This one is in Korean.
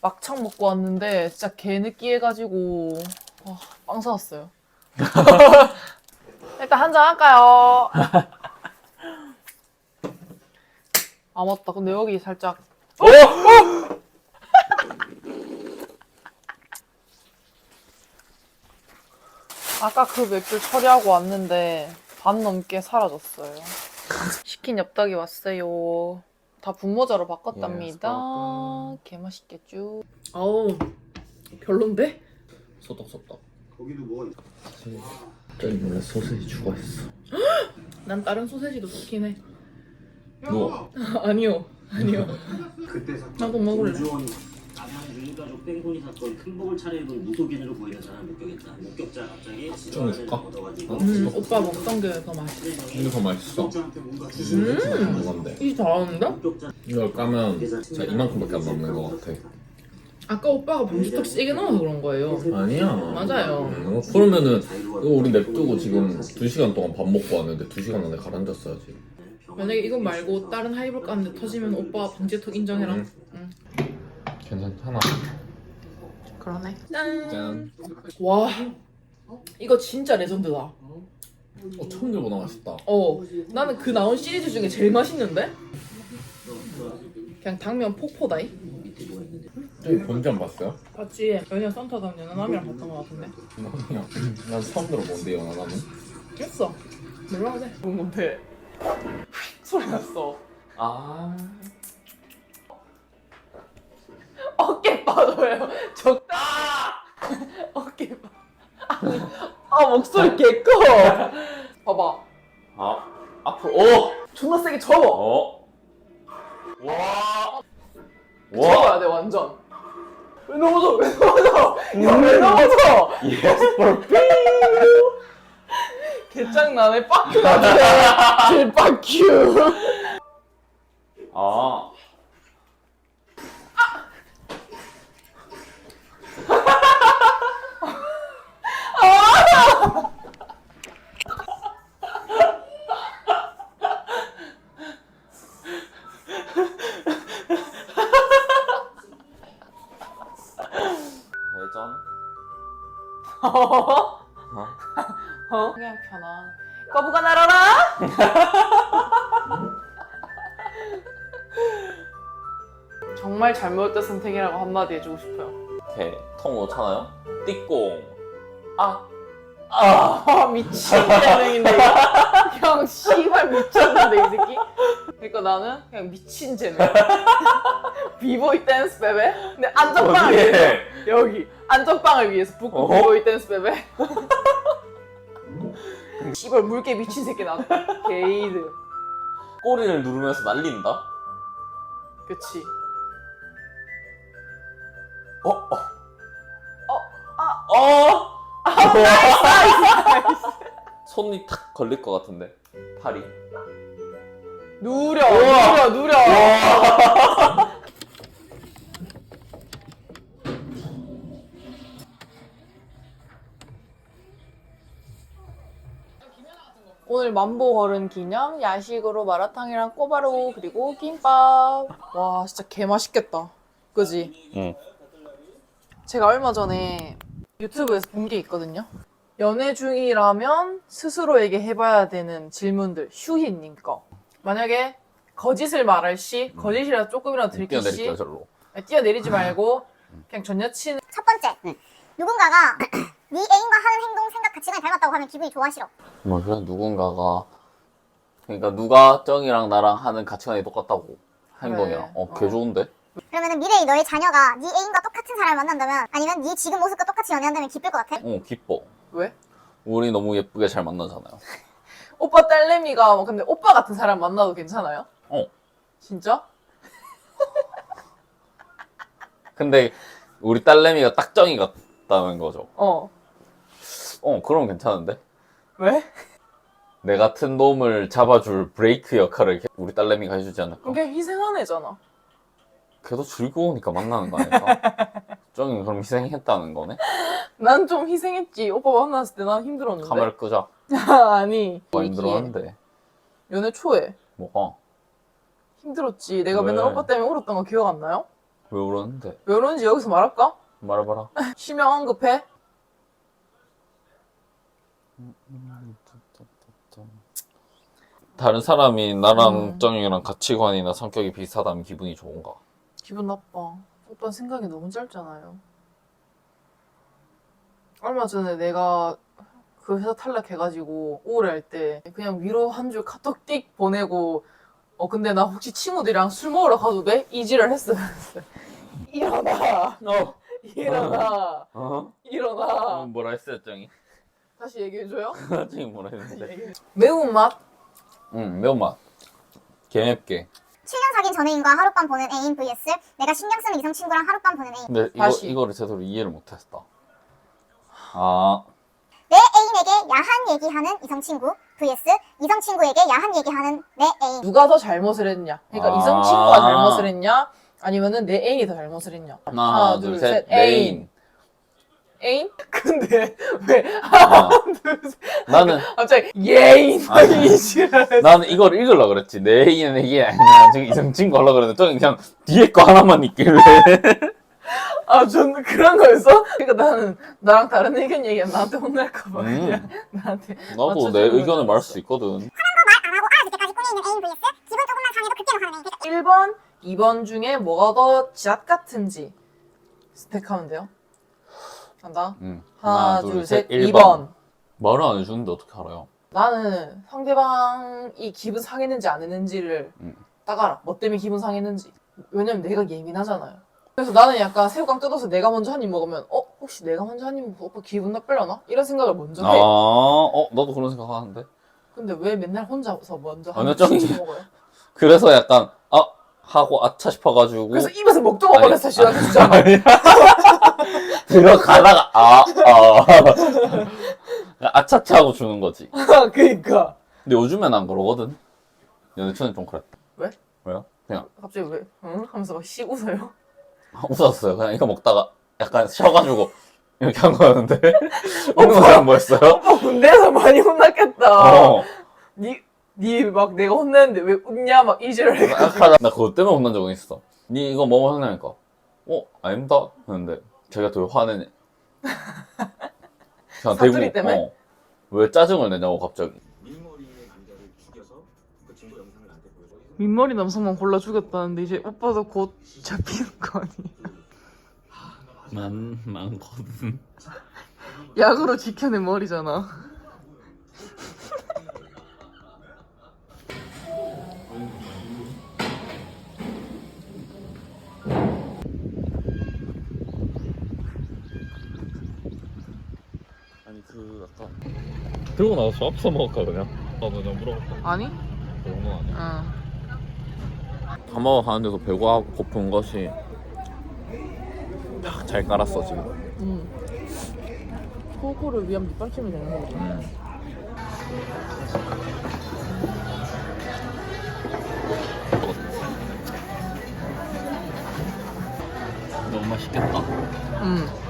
막창 먹고 왔는데 진짜 개 느끼해가지고 와, 빵 사왔어요. 일단 한 잔 할까요? 아 맞다. 근데 여기 살짝 아까 그 맥주 처리하고 왔는데 반 넘게 사라졌어요. 시킨 엽떡이 왔어요. 다 분모자로 바꿨답니다. Yes, 개 맛있겠죠? 아우 별론데? 소떡 소떡. 거기도 뭐가 있어? 저기 원래 소세지 추가했어. 난 다른 소세지도 좋긴 해. 너 아니요, 아니요. 나도 먹을래. 아산 유가족 뺑소니 사건 큰 복을 차려입은 무속인으로 보이는 사람 목격했다. 목격자 갑자기 좀 줄까? 얻어가지고 음, 오빠 먹던 게 더 맛있어. 이거 더 맛있어. 목자한테 뭔가 주시는 음, 뭔데? 이 잘하는데? 목격자 이걸 까면 진짜 이만큼밖에 안 남는 것 같아. 아까 오빠가 방지턱 세게 넣어서 그런 거예요. 아니야. 맞아요. 음, 그러면은 이거 우리 냅두고 지금 2시간 동안 밥 먹고 왔는데 2시간 안에 가라앉았어야지. 만약에 이거 말고 다른 하이볼 까는데 터지면 오빠 방지턱 인정해라. 응. 응. 괜찮잖아. 그러네. 짠. 짠. 와, 이거 진짜 레전드다. 어, 처음 들보다 맛있다. 어, 나는 그 나온 시리즈 중에 제일 맛있는데? 그냥 당면 폭포다이? 저기 본지 안 봤어요? 봤지? 연희야 산타당 연하남이랑 봤던 것 같은데? 아니야. 난 처음 들어보는데 연하남은. 했어. 몰라도 돼. 뭔 건데? 소리 났어. 아. 어깨 빠져요. 적다. 어깨 빠. 아니, 아 목소리 개 커. 봐봐. 아. 앞으로. 오. 존나 세게 접어. 어. 와. 접어야 돼 완전. 왜 넘어져? 왜 넘어져? 야왜 넘어져? Yes for 개짱나네 빡큐 같아. 질 빡큐. 아. 회전. 어? 어? 그냥 편안. 거부가 날아라. 정말 잘못된 선택이라고 한마디 해주고 싶어요. 개, 통 5천원요? 띠꽁. 아, 아 미친 재능인데 이거. 형 씨발 미쳤는데 이 새끼. 그러니까 나는 그냥 미친 재능. 비보이 댄스 베베. 근데 안전빵을 위해서 어디에? 여기 안전빵을 위해서 북구 어? 비보이 댄스 베베. 씨발 물개 미친 새끼 나왔 게이드. 꼬리를 누르면서 날린다? 그치. 어, 어. 아. 어? 손이 탁 걸릴 것 같은데. 팔이. 누려 우와. 누려 누려. 오늘 만보 걸은 기념 야식으로 마라탕이랑 꼬바로우 그리고 김밥. 와 진짜 개 맛있겠다. 그지? 응. 제가 얼마 전에 유튜브에서 본 게 있거든요. 연애 중이라면 스스로에게 해봐야 되는 질문들 휴희님 거. 만약에 거짓을 말할 시 거짓이라도 조금이라도 들킬 시 뛰어내릴게요, 절로. 아니, 뛰어내리지 말고 그냥 전 여친 첫 번째, 누군가가 네 애인과 하는 행동, 생각, 가치관이 닮았다고 하면 기분이 좋아 싫어. 뭐, 그냥 누군가가. 그러니까 누가 정이랑 나랑 하는 가치관이 똑같다고. 행동이랑. 어, 개 어. 좋은데? 그러면 미래의 너의 자녀가 네 애인과 똑같은 사람을 만난다면 아니면 네 지금 모습과 똑같이 연애한다면 기쁠 것 같아? 어, 기뻐. 왜? 우리 너무 예쁘게 잘 만나잖아요. 오빠 딸내미가 뭐 근데 오빠 같은 사람 만나도 괜찮아요? 어. 진짜? 근데 우리 딸내미가 딱 정이 같다는 거죠. 어. 어, 그럼 괜찮은데? 왜? 내 같은 놈을 잡아줄 브레이크 역할을 우리 딸내미가 해주지 않을까? 그냥 희생한 애잖아. 걔도 즐거우니까 만나는 거 아닐까? 정이 그럼 희생했다는 거네? 난 좀 희생했지. 오빠 만났을 때 난 힘들었는데. 카메라 끄자. 아니. 뭐 얘기해. 힘들었는데. 연애 초에 뭐가? 힘들었지. 내가 왜? 맨날 오빠 때문에 울었던 거 기억 안 나요? 왜 울었는데? 왜 그런지 여기서 말할까? 말해봐라. 실명 언급해? 다른 사람이 나랑 음. 정이랑 가치관이나 성격이 비슷하다면 기분이 좋은가? 기분 나빠. 오빠 생각이 너무 짧잖아요. 얼마 전에 내가 그 회사 탈락해가지고 우울할 때 그냥 위로 한 줄 카톡 띡 보내고 어 근데 나 혹시 친구들이랑 술 먹으러 가도 돼? 이지를 했어. 일어나. 어. 일어나. 어? 일어나. 뭐라 했어요, 정이? 다시 얘기해줘요. 정이 뭐라 했는데? 매운맛? 응, 매운맛. 개맵게. 7년 사귄 전 애인과 하룻밤 보는 애인 vs 내가 신경 쓰는 이성 친구랑 하룻밤 보는 애인 근데 이거, 다시. 이거를 제대로 이해를 못했다. 아, 내 애인에게 야한 얘기하는 이성 친구 vs 이성 친구에게 야한 얘기하는 내 애인 누가 더 잘못을 했냐? 그러니까 아. 이성 친구가 잘못을 했냐? 아니면은 내 애인이 더 잘못을 했냐? 하나, 둘, 셋, 애인. 애인? 근데 왜 어. 나는, 갑자기 예인 아. 이지랄 나는 이걸 읽으려고 그랬지. 내 애인에게 아니야. 지금 이성 친구 하려고 그랬는데, 저는 그냥 뒤에 거 하나만 있길래. 아 저는 그런 거였어? 그러니까 나는 나랑 다른 의견 얘기하면 나한테 혼날까 봐 음. 그냥 나한테 나도 내 맞춰주는 의견을. 말할 수 있거든. 안 하고 알아줄 때까지 꿈에 있는 애인 vs 기분 조금만 상해도 그때로 가는 애인 1번, 2번 중에 뭐가 더 지앗 같은지 스택하면 돼요. 간다. 응. 하나, 둘, 셋, 2번. 말을 안 해주는데 어떻게 알아요? 나는 상대방이 기분 상했는지 안 했는지를 음. 딱 알아. 뭐 때문에 기분 상했는지. 왜냐면 내가 예민하잖아요. 그래서 나는 약간 새우깡 뜯어서 내가 먼저 한 입 먹으면 어? 혹시 내가 먼저 한 입 먹고 오빠 기분 나쁠려나? 이런 생각을 먼저 아, 해. 어, 나도 그런 생각 하는데. 근데 왜 맨날 혼자서 먼저 아니요, 한 좀- 입씩 먹어요? 그래서 약간, 아, 하고 아차 싶어가지고. 그래서 입에서 먹도 아니, 하겠어 시작해주잖아. 아니. 들어가다가, 아, 아. 아차차 하고 주는 거지. 그니까. 근데 요즘엔 안 그러거든. 연애초는 좀 그랬다. 왜? 왜요? 그냥 갑자기 왜? 응? 하면서 막 씩 웃어요. 웃었어요. 그냥 이거 먹다가 약간 쉬어가지고 이렇게 한 거였는데. 웃는 사람 뭐였어요? 오빠 군대에서 많이 혼났겠다. 어. 니, 니 막 내가 혼냈는데 왜 웃냐? 막 이지랄 해. 하다 나 그것 때문에 혼난 적은 있어. 니 이거 뭐 하냐니까. 어, 아닙니다. 했는데 제가 더 화내네. 그냥 사투리 때문에? 어. 왜 짜증을 내냐고 갑자기. 민머리 남성만 골라 죽였다는데 이제 오빠도 곧 잡히는 거 아니에요? 많 많거든. 약으로 지켜낸 머리잖아. 아니 그 아까 들고 나서 앞서 먹을까 그냥? 나도 그냥 물어봤다. 아니? 그 정도는 아니야. 응. 밥 먹어 가는데도 배가 고픈 것이 탁잘 깔았어 지금. 응. 코코를 위한 밑받침이 되는 거지. 음. 너무 맛있겠다. 응.